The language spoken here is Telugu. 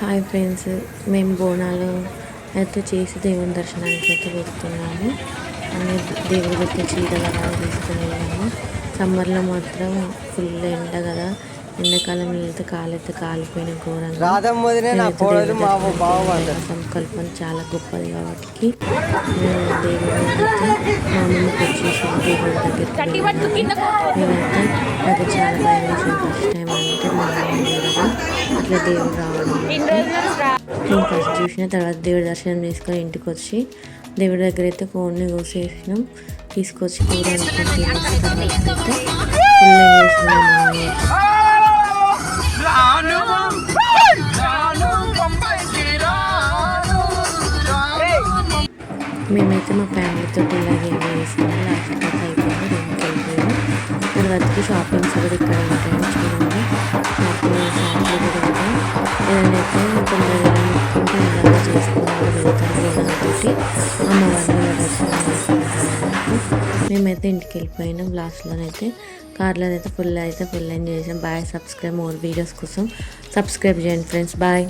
హాయ్ ఫ్రెండ్స్ మేము బోనాలు అయితే చేసి దేవుని దర్శనానికి అయితే వెళ్తున్నాము. అన్ని దేవుడి దగ్గర చీరలు తీసుకుని వెళ్ళాము. సమ్మర్లో మాత్రం ఫుల్ ఎండ కదా. ఎండాకాలం వెళ్తే కాలైతే కాలిపోయిన ఘోరంగా. సంకల్పం చాలా గొప్పది కాబట్టి మేము దేవుడి మా వచ్చేసి దేవుడి దగ్గరికి వెళ్ళాము. మేమైతే నాకు చాలా భయం వేసింది. ఫస్ట్ టైం అంటే మా అమ్మ అట్లా దేవుడు రావడం ఫస్ట్ చూసిన తర్వాత దేవుడి దర్శనం చేసుకొని ఇంటికి వచ్చి దేవుడి దగ్గర అయితే కోడిని కోసేసినాం తీసుకొచ్చి కూర తర్వాత. మేమైతే మా ఫ్యామిలీతో ఇలాగే చేసాము లాస్ట్ అయిపోయింది తర్వాతకి షాపింగ్స్ కూడా ఇక్కడ ఉంటాయి. అయితే తొందరగా ముట్టుకుంటే వెళ్తారు అమ్మవారిని మేమైతే ఇంటికి వెళ్ళిపోయినాం. లాస్ట్లోనైతే కార్లో అయితే ఫుల్ అయితే ఫుల్ ఎంజాయ్ చేసాం. బాయ్ సబ్స్క్రైబ్ మోర్ వీడియోస్ కోసం సబ్స్క్రైబ్ చేయండి ఫ్రెండ్స్. బాయ్.